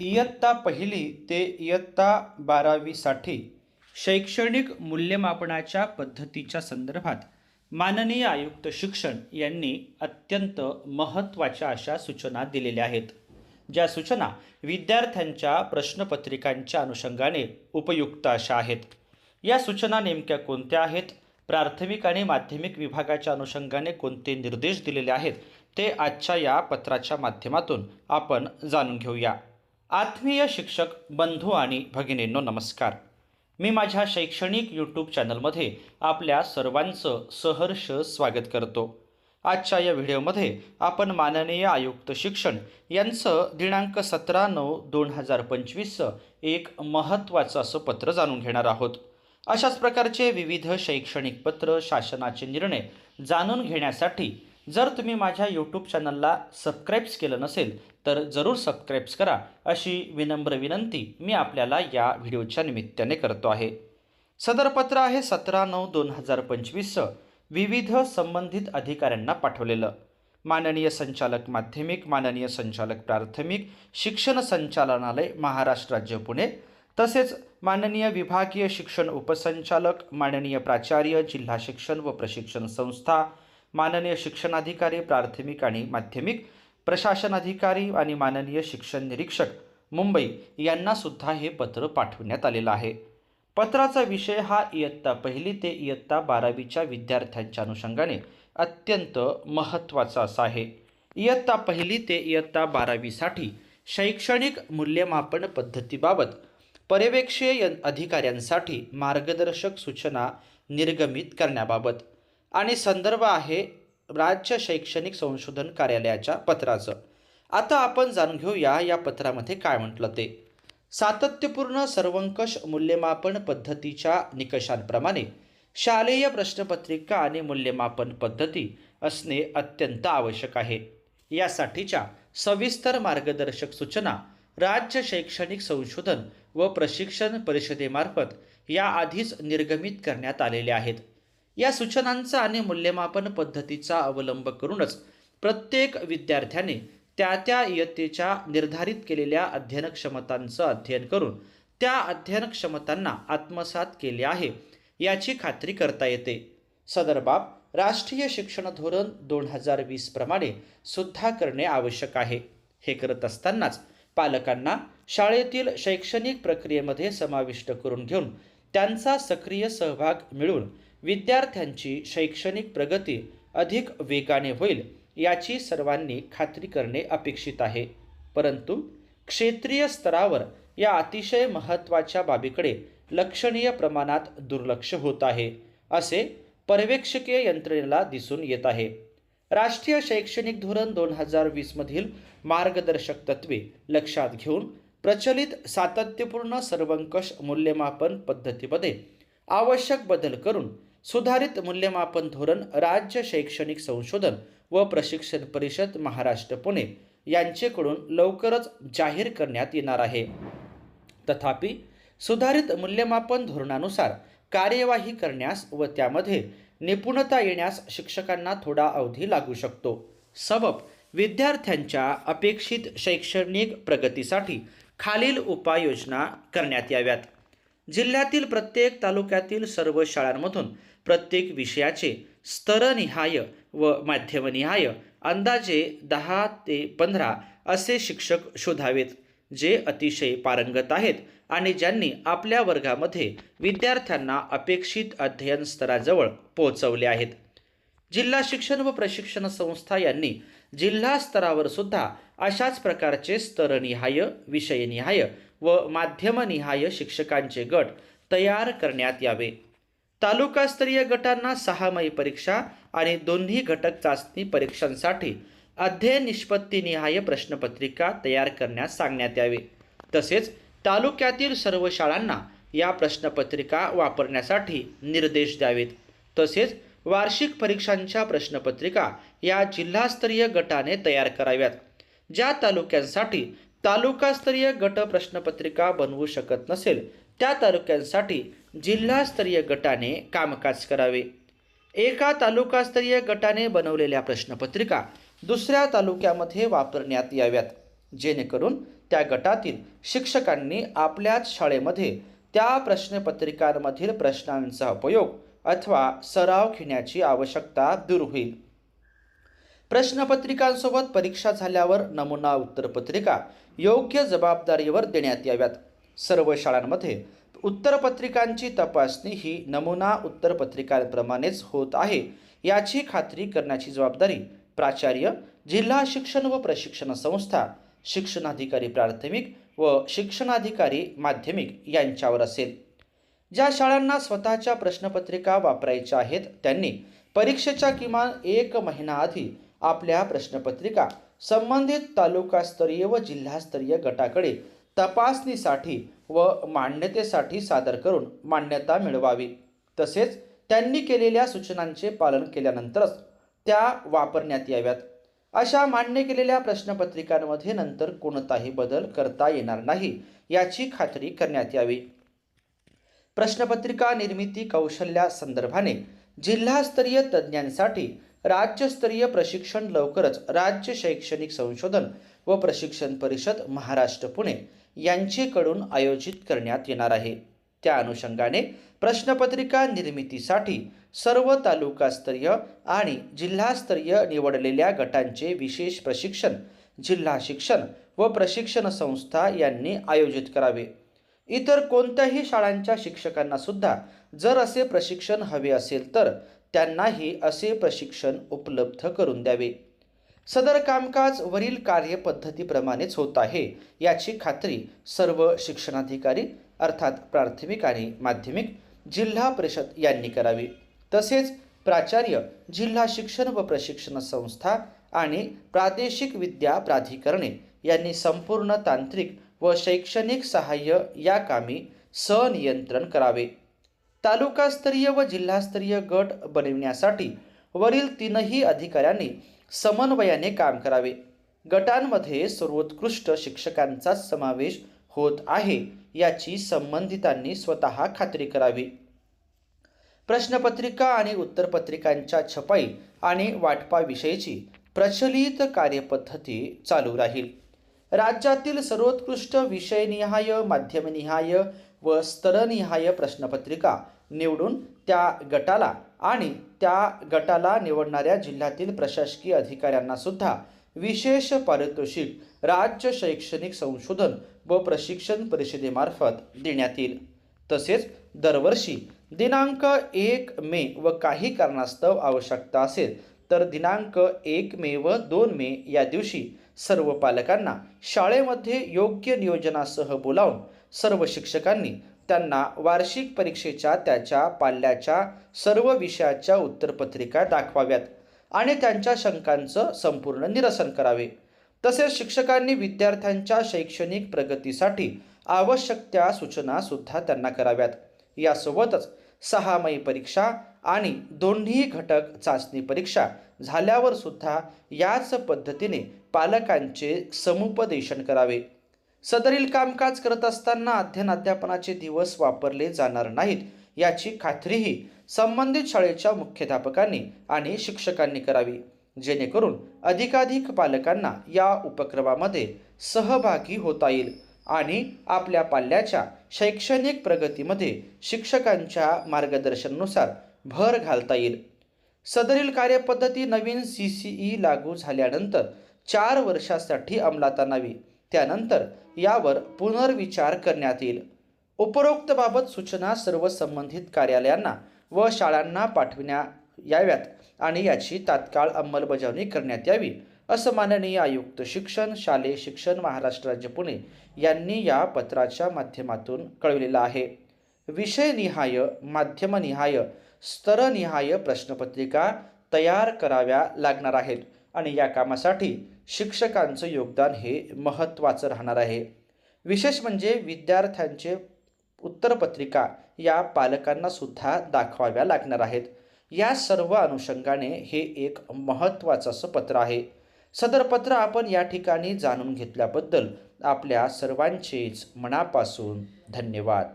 इयत्ता पहिली ते इयत्ता बारावीसाठी शैक्षणिक मूल्यमापनाच्या पद्धतीच्या संदर्भात माननीय आयुक्त शिक्षण यांनी अत्यंत महत्त्वाच्या अशा सूचना दिलेल्या आहेत ज्या सूचना विद्यार्थ्यांच्या प्रश्नपत्रिकांच्या अनुषंगाने उपयुक्त अशा आहेत. या सूचना नेमक्या कोणत्या आहेत? प्राथमिक आणि माध्यमिक विभागाच्या अनुषंगाने कोणते निर्देश दिलेले आहेत? ते आजच्या या पत्राच्या माध्यमातून आपण जाणून घेऊया. आत्मीय शिक्षक बंधू आणि भगिनींनो नमस्कार. मी माझ्या शैक्षणिक यूट्यूब चॅनलमध्ये आपल्या सर्वांचं सहर्ष स्वागत करतो. आजच्या या व्हिडिओमध्ये आपण माननीय आयुक्त शिक्षण यांचं दिनांक सतरा नऊ दोन हजार पंचवीसचं एक महत्त्वाचं असं पत्र जाणून घेणार आहोत. अशाच प्रकारचे विविध शैक्षणिक पत्र शासनाचे निर्णय जाणून घेण्यासाठी जर तुम्ही माझ्या यूट्यूब चॅनलला सबस्क्राईब्स केलं नसेल तर जरूर सबस्क्राईब्स करा. अशी विनम्र विनंती मी आपल्याला या व्हिडिओच्या निमित्ताने करतो आहे. सदर पत्र आहे सतरा नऊ दोन हजार पंचवीसचं. विविध संबंधित अधिकाऱ्यांना पाठवलेलं. माननीय संचालक माध्यमिक माननीय संचालक प्राथमिक शिक्षण संचालनालय महाराष्ट्र राज्य पुणे. तसेच माननीय विभागीय शिक्षण उपसंचालक माननीय प्राचार्य जिल्हा शिक्षण व प्रशिक्षण संस्था माननीय शिक्षणाधिकारी प्राथमिक आणि माध्यमिक प्रशासन अधिकारी आणि माननीय शिक्षण निरीक्षक मुंबई यांना सुद्धा हे पत्र पाठवण्यात आलेलं आहे. पत्राचा विषय हा इयत्ता पहिली ते इयत्ता बारावीच्या विद्यार्थ्यांच्या अनुषंगाने अत्यंत महत्त्वाचा असा आहे. इयत्ता पहिली ते इयत्ता बारावीसाठी शैक्षणिक मूल्यमापन पद्धतीबाबत पर्यवेक्षीय अधिकाऱ्यांसाठी मार्गदर्शक सूचना निर्गमित करण्याबाबत आणि संदर्भ आहे राज्य शैक्षणिक संशोधन कार्यालयाच्या पत्राचं. आता आपण जाणून घेऊया या पत्रामध्ये काय म्हटलं ते. सातत्यपूर्ण सर्वंकष मूल्यमापन पद्धतीच्या निकषांप्रमाणे शालेय प्रश्नपत्रिका आणि मूल्यमापन पद्धती असणे अत्यंत आवश्यक आहे. यासाठीच्या सविस्तर मार्गदर्शक सूचना राज्य शैक्षणिक संशोधन व प्रशिक्षण परिषदेमार्फत याआधीच निर्गमित करण्यात आलेल्या आहेत. या सूचनांचा आणि मूल्यमापन पद्धतीचा अवलंब करूनच प्रत्येक विद्यार्थ्याने त्या त्या इयत्तेच्या निर्धारित केलेल्या अध्ययन क्षमतांचं अध्ययन करून त्या अध्ययन क्षमतांना आत्मसात केले आहे याची खात्री करता येते. सदर बाब राष्ट्रीय शिक्षण धोरण दोन हजार वीस प्रमाणे सुद्धा करणे आवश्यक आहे. हे करत असतानाच पालकांना शाळेतील शैक्षणिक प्रक्रियेमध्ये समाविष्ट करून घेऊन त्यांचा सक्रिय सहभाग मिळून विद्यार्थ्यांची शैक्षणिक प्रगती अधिक वेगाने होईल याची सर्वांनी खात्री करणे अपेक्षित आहे. परंतु क्षेत्रीय स्तरावर या अतिशय महत्त्वाच्या बाबीकडे लक्षणीय प्रमाणात दुर्लक्ष होत आहे असे पर्यवेक्षकीय यंत्रणेला दिसून येत आहे. राष्ट्रीय शैक्षणिक धोरण दोन हजार वीसमधील मार्गदर्शक तत्वे लक्षात घेऊन प्रचलित सातत्यपूर्ण सर्वंकष मूल्यमापन पद्धतीमध्ये आवश्यक बदल करून सुधारित मूल्यमापन धोरण राज्य शैक्षणिक संशोधन व प्रशिक्षण परिषद महाराष्ट्र पुणे यांचेकडून लवकरच जाहीर करण्यात येणार आहे. तथापि सुधारित मूल्यमापन धोरणानुसार कार्यवाही करण्यास व त्यामध्ये निपुणता येण्यास शिक्षकांना थोडा अवधी लागू शकतो. सबब विद्यार्थ्यांच्या अपेक्षित शैक्षणिक प्रगतीसाठी खालील उपाययोजना करण्यात याव्यात. जिल्ह्यातील प्रत्येक तालुक्यातील सर्व शाळांमधून प्रत्येक विषयाचे स्तरनिहाय व माध्यमनिहाय अंदाजे दहा ते पंधरा असे शिक्षक शोधावेत जे अतिशय पारंगत आहेत आणि ज्यांनी आपल्या वर्गामध्ये विद्यार्थ्यांना अपेक्षित अध्ययन स्तराजवळ पोहोचवले आहेत. जिल्हा शिक्षण व प्रशिक्षण संस्था यांनी जिल्हा स्तरावर सुद्धा अशाच प्रकारचे स्तरनिहाय विषयनिहाय व माध्यमनिहाय शिक्षकांचे गट तयार करण्यात यावे. तालुकास्तरीय गटांना सहामाही परीक्षा आणि दोन्ही घटक चाचणी परीक्षांसाठी अध्ययन निष्पत्तीनिहाय प्रश्नपत्रिका तयार करण्यास सांगण्यात यावे. तसेच तालुक्यातील सर्व शाळांना या प्रश्नपत्रिका वापरण्यासाठी निर्देश द्यावेत. तसेच वार्षिक परीक्षांच्या प्रश्नपत्रिका या जिल्हास्तरीय गटाने तयार कराव्यात. ज्या तालुक्यांसाठी तालुकास्तरीय गट प्रश्नपत्रिका बनवू शकत नसेल त्या तालुक्यांसाठी जिल्हास्तरीय गटाने कामकाज करावे. एका तालुकास्तरीय गटाने बनवलेल्या प्रश्नपत्रिका दुसऱ्या तालुक्यामध्ये वापरण्यात याव्यात जेणेकरून त्या गटातील शिक्षकांनी आपल्याच शाळेमध्ये त्या प्रश्नपत्रिकांमधील प्रश्नांचा उपयोग अथवा सराव घेण्याची आवश्यकता दूर होईल. प्रश्नपत्रिकांसोबत परीक्षा झाल्यावर नमुना उत्तरपत्रिका योग्य जबाबदारीवर देण्यात याव्यात. सर्व शाळांमध्ये उत्तरपत्रिकांची तपासणी ही नमुना उत्तरपत्रिकांप्रमाणेच होत आहे याची खात्री करण्याची जबाबदारी प्राचार्य जिल्हा शिक्षण व प्रशिक्षण संस्था शिक्षणाधिकारी प्राथमिक व शिक्षणाधिकारी माध्यमिक यांच्यावर असेल. ज्या शाळांना स्वतःच्या प्रश्नपत्रिका वापरायच्या आहेत त्यांनी परीक्षेच्या किमान एक महिना आधी आपल्या प्रश्नपत्रिका संबंधित तालुकास्तरीय व जिल्हास्तरीय गटाकडे तपासणीसाठी व मान्यतेसाठी सादर करून मान्यता मिळवावी. तसेच त्यांनी केलेल्या सूचनांचे पालन केल्यानंतरच त्या वापरण्यात याव्यात. अशा मान्य केलेल्या प्रश्नपत्रिकांमध्ये नंतर कोणताही बदल करता येणार नाही याची खात्री करण्यात यावी. प्रश्नपत्रिका निर्मिती कौशल्या संदर्भाने जिल्हास्तरीय तज्ज्ञांसाठी राज्यस्तरीय प्रशिक्षण लवकरच राज्य शैक्षणिक संशोधन व प्रशिक्षण परिषद महाराष्ट्र पुणे यांचेकडून आयोजित करण्यात येणार आहे. त्या अनुषंगाने प्रश्नपत्रिका निर्मितीसाठी सर्व तालुकास्तरीय आणि जिल्हास्तरीय निवडलेल्या गटांचे विशेष प्रशिक्षण जिल्हा शिक्षण व प्रशिक्षण संस्था यांनी आयोजित करावे. इतर कोणत्याही शाळांच्या शिक्षकांना सुद्धा जर असे प्रशिक्षण हवे असेल तर त्यांनाही असे प्रशिक्षण उपलब्ध करून द्यावे. सदर कामकाज वरील कार्यपद्धतीप्रमाणेच होत आहे याची खात्री सर्व शिक्षणाधिकारी अर्थात प्राथमिक आणि माध्यमिक जिल्हा परिषद यांनी करावी. तसेच प्राचार्य जिल्हा शिक्षण व प्रशिक्षण संस्था आणि प्रादेशिक विद्या प्राधिकरणे यांनी संपूर्ण तांत्रिक व शैक्षणिक सहाय्य या कामी सनियंत्रण करावे. तालुकास्तरीय व जिल्हास्तरीय गट बनविण्यासाठी वरील तीनही अधिकाऱ्यांनी समन्वयाने काम करावे. गटांमध्ये सर्वोत्कृष्ट शिक्षकांचा समावेश होत आहे याची संबंधितांनी स्वतः खात्री करावी. प्रश्नपत्रिका आणि उत्तरपत्रिकांच्या छपाई आणि वाटपाविषयीची प्रचलित कार्यपद्धती चालू राहील. राज्यातील सर्वोत्कृष्ट विषयनिहाय माध्यमनिहाय व स्तरनिहाय प्रश्नपत्रिका निवडून त्या गटाला आणि त्या गटाला निवडणाऱ्या जिल्ह्यातील प्रशासकीय अधिकाऱ्यांना सुद्धा विशेष पारितोषिक राज्य शैक्षणिक संशोधन व प्रशिक्षण परिषदेमार्फत देण्यात येईल. तसेच दरवर्षी दिनांक एक मे व काही कारणास्तव आवश्यकता असेल तर दिनांक एक मे व दोन मे या दिवशी सर्व पालकांना शाळेमध्ये योग्य नियोजनासह बोलावून सर्व शिक्षकांनी त्यांना वार्षिक परीक्षेच्या त्याच्या पाल्याच्या सर्व विषयाच्या उत्तरपत्रिका दाखवाव्यात आणि त्यांच्या शंकांचं संपूर्ण निरसन करावे. तसेच शिक्षकांनी विद्यार्थ्यांच्या शैक्षणिक प्रगतीसाठी आवश्यक त्या सूचना सुद्धा त्यांना कराव्यात. यासोबतच सहामाही परीक्षा आणि दोन्ही घटक चाचणी परीक्षा झाल्यावर सुद्धा याच पद्धतीने पालकांचे समुपदेशन करावे. सदरील कामकाज करत असताना अध्ययन अध्यापनाचे दिवस वापरले जाणार नाहीत. याची खात्रीही संबंधित शाळेच्या मुख्याध्यापकांनी आणि शिक्षकांनी करावी. जेणेकरून अधिकाधिक पालकांना या उपक्रमामध्ये सहभागी होता येईल आणि आपल्या पाल्याच्या शैक्षणिक प्रगतीमध्ये शिक्षकांच्या मार्गदर्शनानुसार भर घालता येईल. सदरील कार्यपद्धती नवीन सी सी ई लागू झाल्यानंतर चार वर्षासाठी अंमलात आणावी. त्यानंतर यावर पुनर्विचार करण्यात येईल. उपरोक्त बाबत सूचना सर्व संबंधित कार्यालयांना व शाळांना पाठविण्या याव्यात आणि याची तात्काळ अंमलबजावणी करण्यात यावी असं माननीय आयुक्त शिक्षण शालेय शिक्षण महाराष्ट्र राज्य पुणे यांनी या पत्राच्या माध्यमातून कळविलेलं आहे. विषयनिहाय माध्यमनिहाय स्तरनिहाय प्रश्नपत्रिका तयार कराव्या लागणार आहेत आणि या कामासाठी शिक्षकांचं योगदान हे महत्त्वाचं राहणार आहे. विशेष म्हणजे विद्यार्थ्यांचे उत्तरपत्रिका या पालकांना सुद्धा दाखवाव्या लागणार आहेत. या सर्व अनुषंगाने हे एक महत्त्वाचं असं पत्र आहे. सदर पत्र आपण या ठिकाणी जाणून घेतल्याबद्दल आपल्या सर्वांचेच मनापासून धन्यवाद.